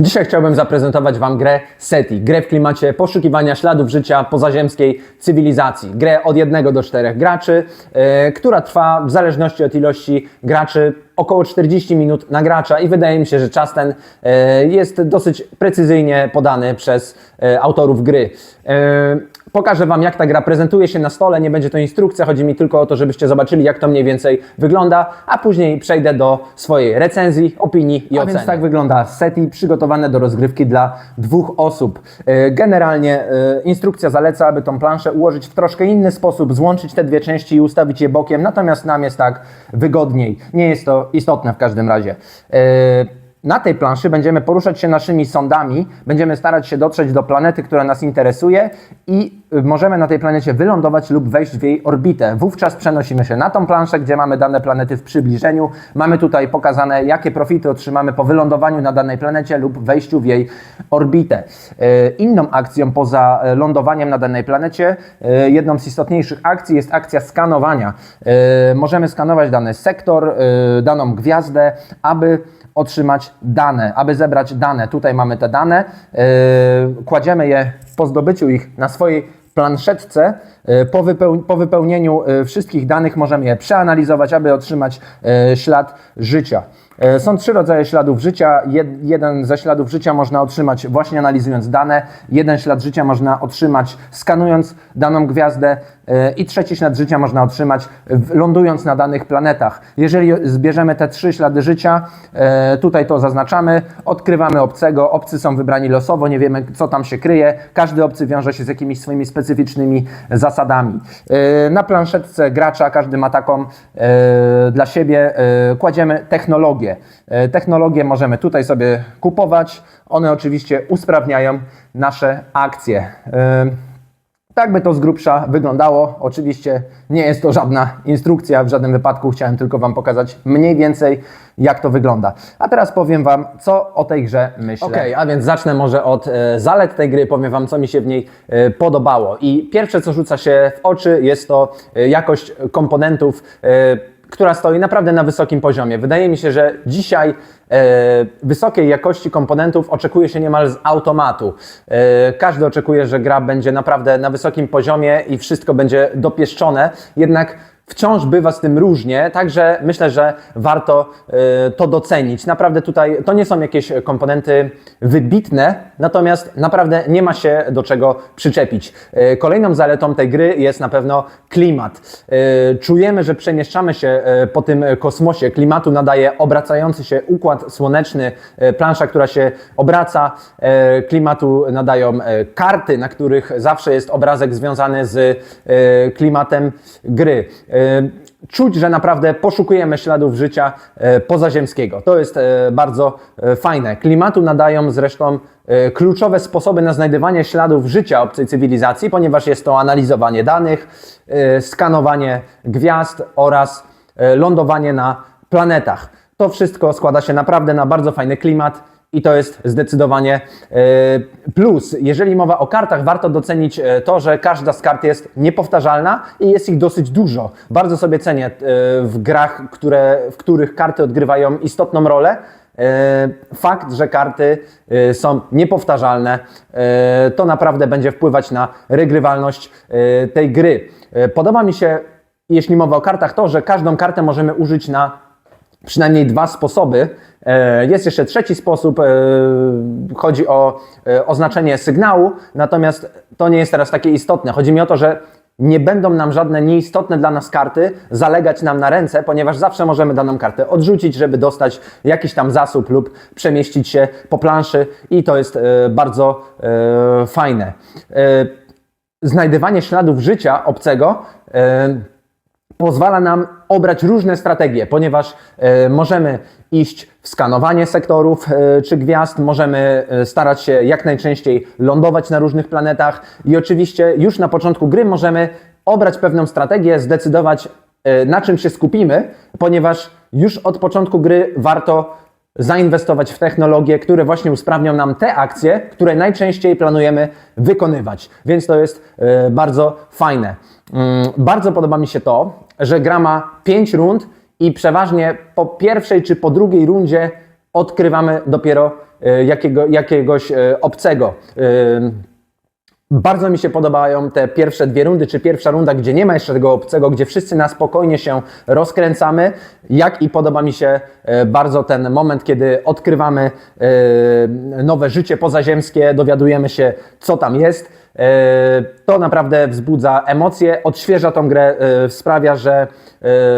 Dzisiaj chciałbym zaprezentować Wam grę SETI, grę w klimacie poszukiwania śladów życia pozaziemskiej cywilizacji. Grę od 1 do 4 graczy, e, która trwa w zależności od ilości graczy około 40 minut na gracza i wydaje mi się, że czas ten e, jest dosyć precyzyjnie podany przez e, autorów gry. E, Pokażę Wam, jak ta gra prezentuje się na stole. Nie będzie to instrukcja, chodzi mi tylko o to, żebyście zobaczyli, jak to mniej więcej wygląda, a później przejdę do swojej recenzji, opinii i A oceny. więc tak wygląda SETI przygotowane do rozgrywki dla dwóch osób. E, Generalnie e, instrukcja zaleca, aby tą planszę ułożyć w troszkę inny sposób, złączyć te dwie części i ustawić je bokiem, natomiast nam jest tak wygodniej. Nie jest to istotne w każdym razie. E, na tej planszy będziemy poruszać się naszymi sondami, będziemy starać się dotrzeć do planety, która nas interesuje i możemy na tej planecie wylądować lub wejść w jej orbitę. Wówczas przenosimy się na tą planszę, gdzie mamy dane planety w przybliżeniu. Mamy tutaj pokazane, jakie profity otrzymamy po wylądowaniu na danej planecie lub wejściu w jej orbitę. Y, Inną akcją poza y, lądowaniem na danej planecie, y, jedną z istotniejszych akcji jest akcja skanowania. Możemy skanować dany sektor, daną gwiazdę, aby otrzymać dane, aby zebrać dane. Tutaj mamy te dane, kładziemy je po zdobyciu ich na swojej planszetce. Yy, Po, wypeł- po wypełnieniu yy, wszystkich danych możemy je przeanalizować, aby otrzymać yy, ślad życia. Yy, Są trzy rodzaje śladów życia. Jed- Jeden ze śladów życia można otrzymać właśnie analizując dane, jeden ślad życia można otrzymać skanując daną gwiazdę yy, i trzeci ślad życia można otrzymać lądując na danych planetach. Jeżeli zbierzemy te trzy ślady życia, e, tutaj to zaznaczamy, odkrywamy obcego, obcy są wybrani losowo, nie wiemy co tam się kryje, każdy obcy wiąże się z jakimiś swoimi specyficznymi zasadami. E, Na planszetce gracza, każdy ma taką e, dla siebie, e, kładziemy technologię. E, Technologie możemy tutaj sobie kupować, one oczywiście usprawniają nasze akcje. E, tak by to z grubsza wyglądało. Oczywiście nie jest to żadna instrukcja, w żadnym wypadku chciałem tylko Wam pokazać mniej więcej, jak to wygląda. A teraz powiem Wam, co o tej grze myślę. Okej, a więc zacznę może od e, zalet tej gry, powiem Wam, co mi się w niej e, podobało. I pierwsze, co rzuca się w oczy, jest to jakość komponentów. Która stoi naprawdę na wysokim poziomie. Wydaje mi się, że dzisiaj e, wysokiej jakości komponentów oczekuje się niemal z automatu. E, każdy oczekuje, że gra będzie naprawdę na wysokim poziomie i wszystko będzie dopieszczone, jednak wciąż bywa z tym różnie, także myślę, że warto e, to docenić. Naprawdę tutaj to nie są jakieś komponenty wybitne, natomiast naprawdę nie ma się do czego przyczepić. E, Kolejną zaletą tej gry jest na pewno klimat. E, Czujemy, że przemieszczamy się po tym kosmosie. Klimatu nadaje obracający się układ słoneczny, plansza, która się obraca. Klimatu nadają karty, na których zawsze jest obrazek związany z klimatem gry. E, Czuć, że naprawdę poszukujemy śladów życia e, pozaziemskiego. To jest e, bardzo fajne. Klimatu nadają zresztą kluczowe sposoby na znajdywanie śladów życia obcej cywilizacji, ponieważ jest to analizowanie danych, skanowanie gwiazd oraz lądowanie na planetach. To wszystko składa się naprawdę na bardzo fajny klimat. I to jest zdecydowanie e, plus. Jeżeli mowa o kartach, warto docenić e, to, że każda z kart jest niepowtarzalna i jest ich dosyć dużo. Bardzo sobie cenię e, w grach, które, w których karty odgrywają istotną rolę. Fakt, że karty są niepowtarzalne, to naprawdę będzie wpływać na regrywalność tej gry. Podoba mi się, jeśli mowa o kartach, to, że każdą kartę możemy użyć na przynajmniej dwa sposoby. E, Jest jeszcze trzeci sposób, e, chodzi o e, oznaczenie sygnału, natomiast to nie jest teraz takie istotne. Chodzi mi o to, że nie będą nam żadne nieistotne dla nas karty zalegać nam na ręce, ponieważ zawsze możemy daną kartę odrzucić, żeby dostać jakiś tam zasób lub przemieścić się po planszy i to jest bardzo fajne. Znajdywanie śladów życia obcego pozwala nam obrać różne strategie, ponieważ e, możemy iść w skanowanie sektorów e, czy gwiazd, możemy e, starać się jak najczęściej lądować na różnych planetach i oczywiście już na początku gry możemy obrać pewną strategię, zdecydować na czym się skupimy, ponieważ już od początku gry warto zainwestować w technologie, które właśnie usprawnią nam te akcje, które najczęściej planujemy wykonywać. Więc to jest bardzo fajne. Mm, Bardzo podoba mi się to, że gra ma 5 rund i przeważnie po pierwszej czy po drugiej rundzie odkrywamy dopiero e, jakiego, jakiegoś e, obcego. E, bardzo mi się podobają te pierwsze dwie rundy, czy pierwsza runda, gdzie nie ma jeszcze tego obcego, gdzie wszyscy na spokojnie się rozkręcamy, jak i podoba mi się bardzo ten moment, kiedy odkrywamy nowe życie pozaziemskie, dowiadujemy się, co tam jest. E, To naprawdę wzbudza emocje, odświeża tą grę, e, sprawia, że,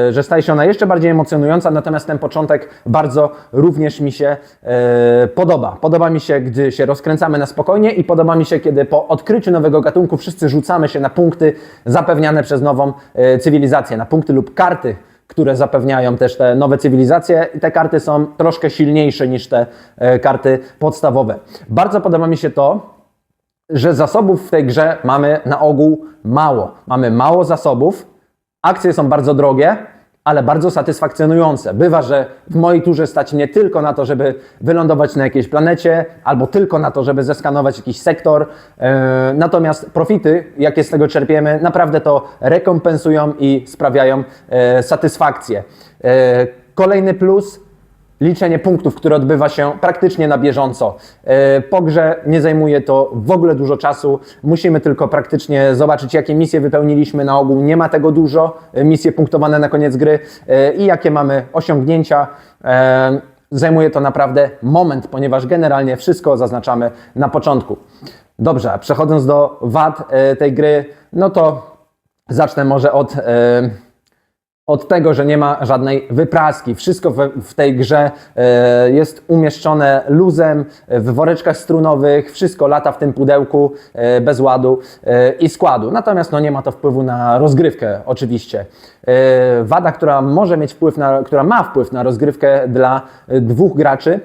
e, że staje się ona jeszcze bardziej emocjonująca, natomiast ten początek bardzo również mi się podoba. Podoba mi się, gdy się rozkręcamy na spokojnie i podoba mi się, kiedy po odkryciu nowego gatunku wszyscy rzucamy się na punkty zapewniane przez nową cywilizację, na punkty lub karty, które zapewniają też te nowe cywilizacje i te karty są troszkę silniejsze niż te karty podstawowe. Bardzo podoba mi się to, że zasobów w tej grze mamy na ogół mało. Mamy mało zasobów, akcje są bardzo drogie, ale bardzo satysfakcjonujące. Bywa, że w mojej turze stać mnie tylko na to, żeby wylądować na jakiejś planecie, albo tylko na to, żeby zeskanować jakiś sektor. E, Natomiast profity, jakie z tego czerpiemy, naprawdę to rekompensują i sprawiają e, satysfakcję. E, Kolejny plus liczenie punktów, które odbywa się praktycznie na bieżąco. E, Po grze nie zajmuje to w ogóle dużo czasu. Musimy tylko praktycznie zobaczyć, jakie misje wypełniliśmy. Na ogół nie ma tego dużo. e, Misje punktowane na koniec gry e, i jakie mamy osiągnięcia. Zajmuje to naprawdę moment, ponieważ generalnie wszystko zaznaczamy na początku. Dobrze, przechodząc do wad tej gry, no to zacznę może od. Od tego, że nie ma żadnej wypraski. Wszystko w, tej grze e, jest umieszczone luzem, e, w woreczkach strunowych, wszystko lata w tym pudełku e, bez ładu i składu. Natomiast no, nie ma to wpływu na rozgrywkę, oczywiście. Wada, która może mieć wpływ na, która ma wpływ na rozgrywkę dla dwóch graczy.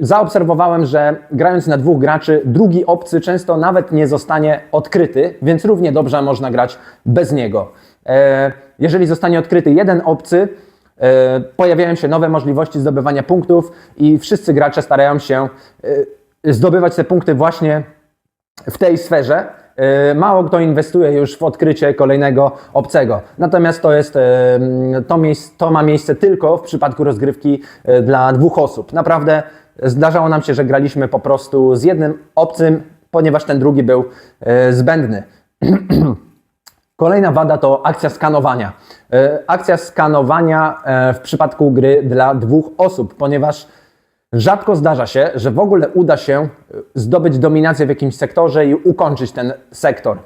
Zaobserwowałem, że grając na dwóch graczy, drugi obcy często nawet nie zostanie odkryty, więc równie dobrze można grać bez niego. E, Jeżeli zostanie odkryty jeden obcy, e, pojawiają się nowe możliwości zdobywania punktów i wszyscy gracze starają się e, zdobywać te punkty właśnie w tej sferze. Mało kto inwestuje już w odkrycie kolejnego obcego. Natomiast to jest, to, miejsc, to ma miejsce tylko w przypadku rozgrywki dla dwóch osób. Naprawdę zdarzało nam się, że graliśmy po prostu z jednym obcym, ponieważ ten drugi był zbędny. Kolejna wada to akcja skanowania. E, Akcja skanowania e, w przypadku gry dla dwóch osób, ponieważ rzadko zdarza się, że w ogóle uda się e, zdobyć dominację w jakimś sektorze i ukończyć ten sektor.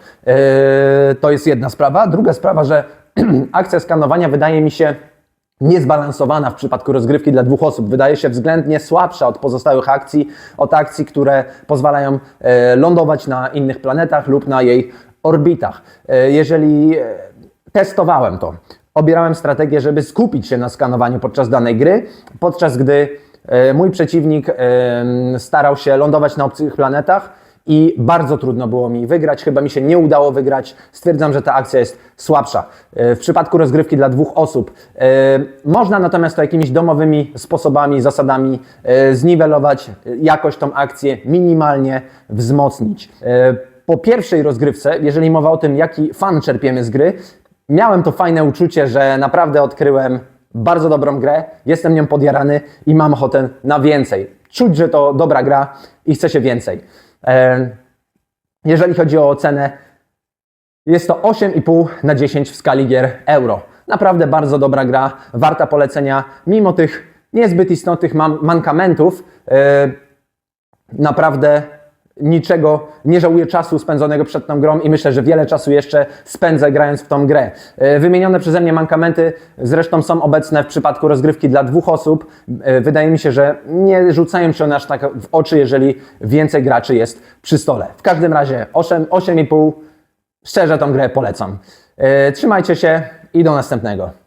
To jest jedna sprawa. Druga sprawa, że akcja skanowania wydaje mi się niezbalansowana w przypadku rozgrywki dla dwóch osób. Wydaje się względnie słabsza od pozostałych akcji, od akcji, które pozwalają lądować na innych planetach lub na jej orbitach. E, Jeżeli e, testowałem to, obierałem strategię, żeby skupić się na skanowaniu podczas danej gry, podczas gdy e, mój przeciwnik starał się lądować na obcych planetach i bardzo trudno było mi wygrać. Chyba mi się nie udało wygrać. Stwierdzam, że ta akcja jest słabsza. W przypadku rozgrywki dla dwóch osób można natomiast to jakimiś domowymi sposobami, zasadami zniwelować, jakoś tą akcję minimalnie wzmocnić. Po pierwszej rozgrywce, jeżeli mowa o tym, jaki fan czerpiemy z gry, miałem to fajne uczucie, że naprawdę odkryłem bardzo dobrą grę, jestem nią podjarany i mam ochotę na więcej. Czuć, że to dobra gra i chce się więcej. Jeżeli chodzi o ocenę, jest to 8,5 na 10 w skali gier euro. Naprawdę bardzo dobra gra, warta polecenia, mimo tych niezbyt istotnych mankamentów. Naprawdę niczego, nie żałuję czasu spędzonego przed tą grą i myślę, że wiele czasu jeszcze spędzę grając w tą grę. E, Wymienione przeze mnie mankamenty zresztą są obecne w przypadku rozgrywki dla dwóch osób. E, Wydaje mi się, że nie rzucają się one aż tak w oczy, jeżeli więcej graczy jest przy stole. W każdym razie 8, 8,5 szczerze tą grę polecam. E, Trzymajcie się i do następnego.